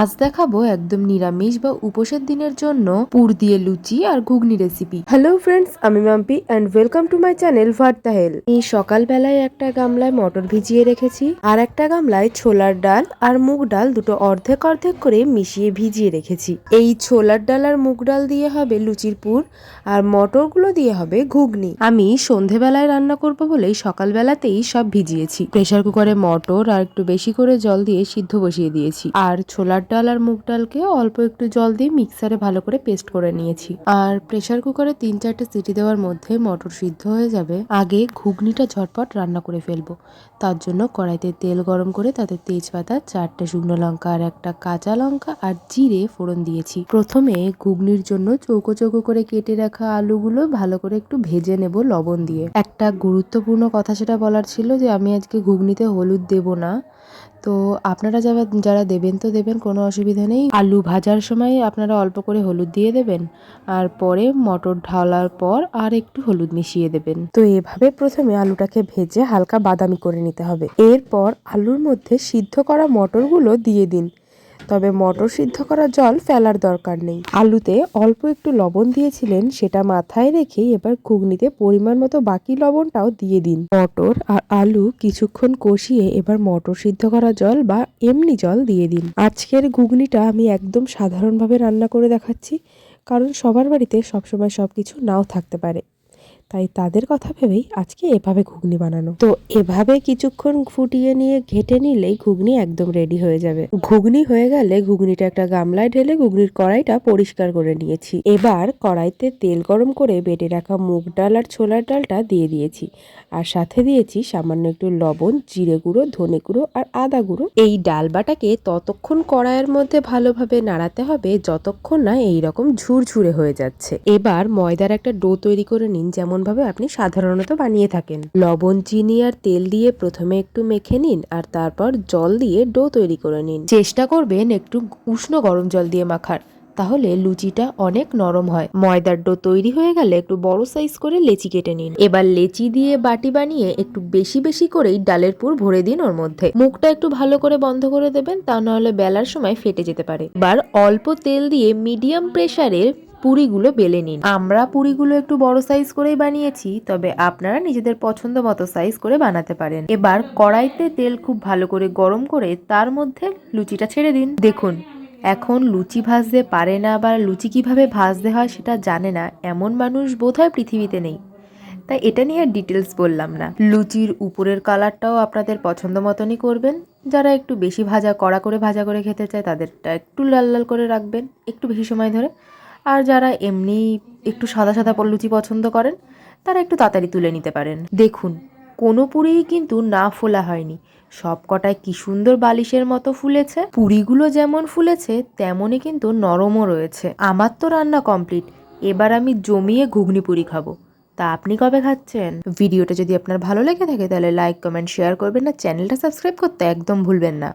আজ দেখাবো একদম নিরামিষ বা উপোসের দিনের জন্য পুর দিয়ে লুচি আর ঘুগনি রেসিপি হ্যালো ফ্রেন্ডস আমি Mampi and welcome to my channel Barta হেল এই সকালবেলায় একটা গামলায় মটর ভিজিয়ে রেখেছি আর একটা গামলায় ছোলার ডাল আর মুগ ডাল দুটো অর্ধেক অর্ধেক করে মিশিয়ে ভিজিয়ে রেখেছি। এই ছোলার ডাল আর মুগ ডাল দিয়ে হবে লুচির পুর আর মটরগুলো দিয়ে হবে ঘুগনি। আমি সন্ধেবেলায় রান্না করব বলেই সকালবেলাতেই সব ভিজিয়েছি। প্রেসার কুকারে মটর আর একটু বেশি করে জল দিয়ে সিদ্ধ বসিয়ে দিয়েছি। আর ছোলার ডাল আর মুগ ডালকে অল্প একটু জল দিয়ে মিক্সারে ভালো করে পেস্ট করে নিয়েছি। আর প্রেসার কুকারে তিন চারটে সিটি দেওয়ার মধ্যে মটর সিদ্ধ হয়ে যাবে। আগে ঘুগনিটা ঝটপট রান্না করে ফেলব। তার জন্য কড়াইতে তেল গরম করে তাতে তেজপাতা, চারটে শুকনো লঙ্কা আর একটা কাঁচা লঙ্কা আর জিরে ফোড়ন দিয়েছি। প্রথমে ঘুগনির জন্য চৌকো চৌকো করে কেটে রাখা আলুগুলো ভালো করে একটু ভেজে নেব লবণ দিয়ে। একটা গুরুত্বপূর্ণ কথা সেটা বলার ছিল যে আমি আজকে ঘুগনিতে হলুদ দেব না। তো আপনারা যারা যারা দেবেন তো দেবেন, কোনো অসুবিধা নেই। আলু ভাজার সময় আপনারা অল্প করে হলুদ দিয়ে দেবেন, আর পরে মটর ঢালার পর আর একটু হলুদ মিশিয়ে দেবেন। তো এভাবে প্রথমে আলুটাকে ভেজে হালকা বাদামি করে নিতে হবে। এরপর আলুর মধ্যে সিদ্ধ করা মটরগুলো দিয়ে দিন। তবে মটর সিদ্ধ করা জল ফেলার দরকার নেই। আলুতে অল্প একটু লবণ দিয়েছিলেন, সেটা মাথায় রেখে এবার ঘুগনিতে পরিমাণ মতো বাকি লবণটাও দিয়ে দিন। মটর আর আলু কিছুক্ষণ কষিয়ে এবার মটর সিদ্ধ করা জল বা এমনি জল দিয়ে দিন। আজকের ঘুগনিটা আমি একদম সাধারণভাবে রান্না করে দেখাচ্ছি, কারণ সবার বাড়িতে সবসময় সব কিছু নাও থাকতে পারে। তাই তাদের কথা ভেবেই আজকে এভাবে ঘুগনি বানানো। তো এভাবে কিছুক্ষণ ফুটিয়ে নিয়ে ঘেটে নিলেই ঘুগনি একদম রেডি হয়ে যাবে। ঘুগনি হয়ে গেলে ঘুগনিটা একটা গামলায় ঢেলে ঘুগনির কড়াইটা পরিষ্কার করে নিয়েছি। এবার কড়াইতে তেল গরম করে বেটে রাখা মুগ ডাল আর ছোলার ডালটা দিয়ে দিয়েছি। আর সাথে দিয়েছি সামান্য একটু লবণ, জিরে গুঁড়ো, ধনে গুঁড়ো আর আদা গুঁড়ো। এই ডাল বাটাকে ততক্ষণ কড়াইয়ের মধ্যে ভালোভাবে নাড়াতে হবে, যতক্ষণ না এইরকম ঝুরঝুরে হয়ে যাচ্ছে। এবার ময়দার একটা ডো তৈরি করে নিন যেমনভাবে আপনি সাধারণত বানিয়ে থাকেন। লবণ, চিনি আর তেল দিয়ে প্রথমে একটু মেখে নিন আর তারপর জল দিয়ে ডো তৈরি করে নিন। চেষ্টা করবেন একটু উষ্ণ গরম জল দিয়ে মাখার, তাহলে লুচিটা অনেক নরম হয়। ময়দার ডো তৈরি হয়ে গেলে একটু বড় সাইজ করে লেচি কেটে নিন। এবার লেচি দিয়ে বাটি বানিয়ে একটু বেশি বেশি করেই ডালের পুর ভরে দিন ওর মধ্যে। মুখটা একটু ভালো করে বন্ধ করে দেবেন, তা নাহলে বেলার সময় ফেটে যেতে পারে। এবার অল্প তেল দিয়ে মিডিয়াম প্রেসারে পুরিগুলো বেলে নিন। আমরা পুরিগুলো একটু বড় সাইজ করেই বানিয়েছি, তবে আপনারা নিজেদের পছন্দ মতো সাইজ করে বানাতে পারেন। এবার কড়াইতে তেল খুব ভালো করে গরম করে তার মধ্যে লুচিটা ছেড়ে দিন। দেখুন, এখন লুচি ভাজতে পারে না বা লুচি কীভাবে ভাজতে হয় সেটা জানে না, এমন মানুষ বোধহয় পৃথিবীতে নেই। তাই এটা নিয়ে আর ডিটেলস বললাম না। লুচির উপরের কালারটাও আপনাদের পছন্দ মতনই করবেন। যারা একটু বেশি ভাজা, কড়া করে ভাজা করে খেতে চায়, তাদেরটা একটু লাল লাল করে রাখবেন, একটু বেশি সময় ধরে। আর যারা এমনি একটু সাদা সাদা লুচি পছন্দ করেন, তারা একটু তাড়াতাড়ি তুলে নিতে পারেন। দেখুন, কোনো পুরিই কিন্তু না ফোলা হয়নি। সব কটায় কি সুন্দর বালিশের মতো ফুলেছে। পুরিগুলো যেমন ফুলেছে, তেমনই কিন্তু নরমও রয়েছে। আমার তো রান্না কমপ্লিট। এবার আমি জমিয়ে ঘুগনি পুরি খাব। তা আপনি কবে খাচ্ছেন? ভিডিওটা যদি আপনার ভালো লেগে থাকে, তাহলে লাইক কমেন্ট শেয়ার করবেন না। চ্যানেলটা সাবস্ক্রাইব করতে একদম ভুলবেন না।